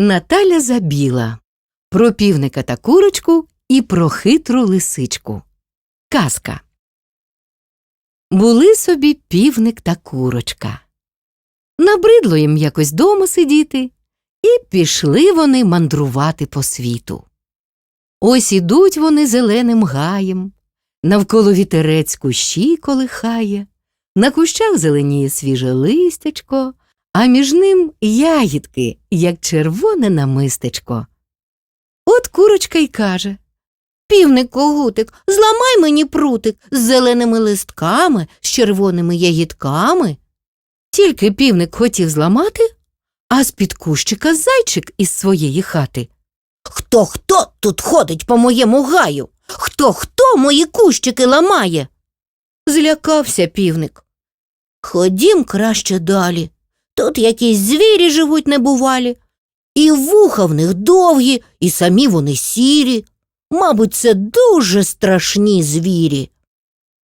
Наталя Забіла про півника та курочку і про хитру лисичку. Казка. Були собі півник та курочка. Набридло їм якось дома сидіти, і пішли вони мандрувати по світу. Ось ідуть вони зеленим гаєм, навколо вітерець кущі колихає, на кущах зеленіє свіже листячко, а між ним ягідки, як червоне намистечко. От курочка й каже Півник когутик, зламай мені прутик з зеленими листками, з червоними ягідками. Тільки півник хотів зламати, а з-під кущика зайчик із своєї хати. Хто хто тут ходить по моєму гаю? Хто хто мої кущики ламає? Злякався півник. Ходім краще далі. Тут якісь звірі живуть небувалі, і вуха в них довгі, і самі вони сірі. Мабуть, це дуже страшні звірі.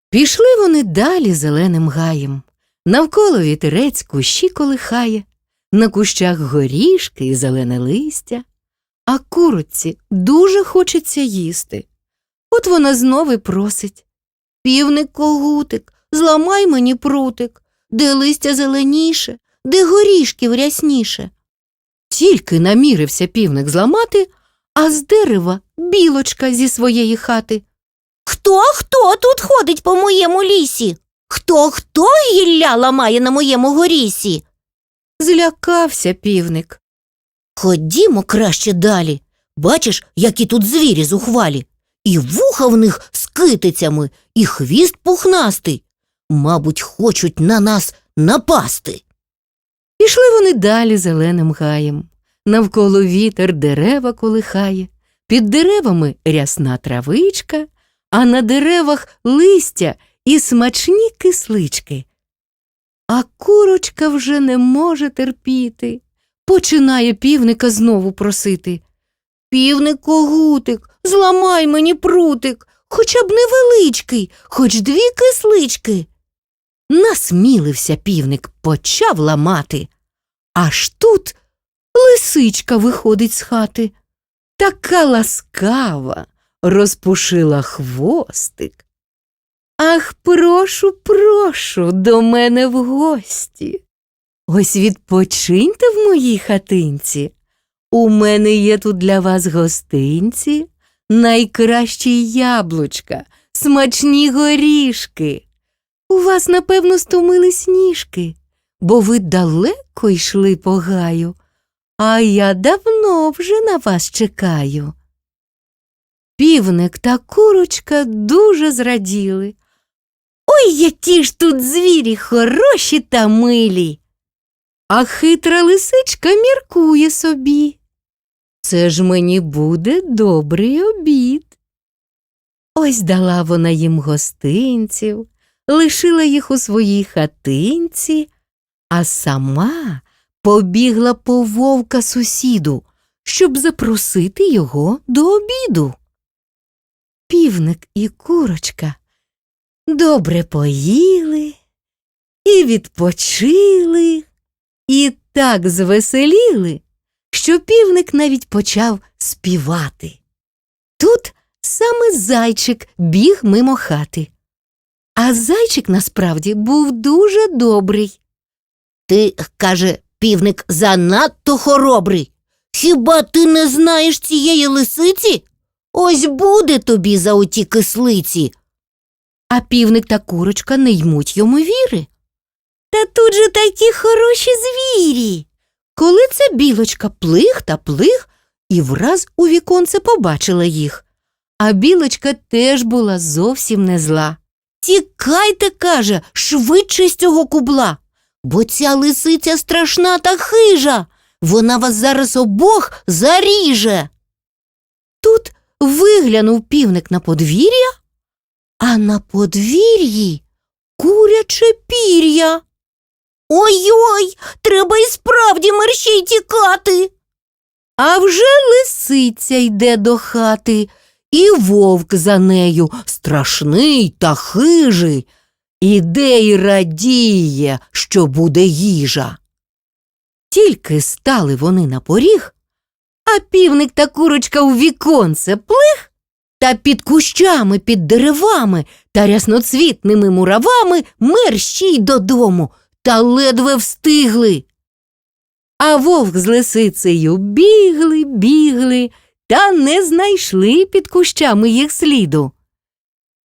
Пішли вони далі зеленим гаєм. Навколо вітерець кущі колихає, на кущах горішки і зелене листя, а курочці дуже хочеться їсти. От вона знову просить. Півник когутик, зламай мені прутик, де листя зеленіше, де горішків рясніше. Тільки намірився півник зламати, а з дерева білочка зі своєї хати. Хто хто тут ходить по моєму лісі? Хто хто гілля ламає на моєму горісі? Злякався півник. Ходімо краще далі. Бачиш, які тут звірі зухвалі, і вуха в них з китицями, і хвіст пухнастий. Мабуть, хочуть на нас напасти. Пішли вони далі зеленим гаєм. Навколо вітер дерева колихає, під деревами рясна травичка, а на деревах листя і смачні кислички. А курочка вже не може терпіти. Починає півника знову просити. Півник когутик, зламай мені прутик, хоча б невеличкий, хоч дві кислички. Насмілився півник, почав ламати. Аж тут лисичка виходить з хати. Така ласкава, розпушила хвостик. Ах, прошу, прошу, до мене в гості. Ось відпочиньте в моїй хатинці. У мене є тут для вас гостинці, найкращі яблучка, смачні горішки. У вас, напевно, стомили сніжки, бо ви далеко йшли по гаю, а я давно вже на вас чекаю. Півник та курочка дуже зраділи. Ой, які ж тут звірі хороші та милі. А хитра лисичка міркує собі. Це ж мені буде добрий обід. Ось дала вона їм гостинців, лишила їх у своїй хатинці, а сама побігла по вовка сусіду, щоб запросити його до обіду. Півник і курочка добре поїли і відпочили, і так звеселіли, що півник навіть почав співати. Тут саме зайчик біг мимо хати. А зайчик насправді був дуже добрий. Ти, каже, півник занадто хоробрий. Хіба ти не знаєш цієї лисиці? Ось буде тобі за оті кислиці. А півник та курочка не ймуть йому віри. Та тут же такі хороші звірі. Коли це білочка плих та плих і враз у віконце побачила їх. А білочка теж була зовсім не зла. Тікайте, каже, швидше з цього кубла, бо ця лисиця страшна та хижа. Вона вас зараз обох заріже. Тут виглянув півник на подвір'я, А на подвір'ї куряче пір'я. Ой-ой, треба і справді мерщій тікати. а вже лисиця йде до хати, і вовк за нею страшний та хижий. Іде й радіє, що буде їжа. Тільки стали вони на поріг, А півник та курочка у віконце плих, Та під кущами, під деревами та рясноцвітними муравами мерщій додому, та ледве встигли. А вовк з лисицею бігли, бігли, та не знайшли під кущами їх сліду.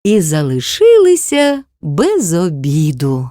І залишилися без обіду.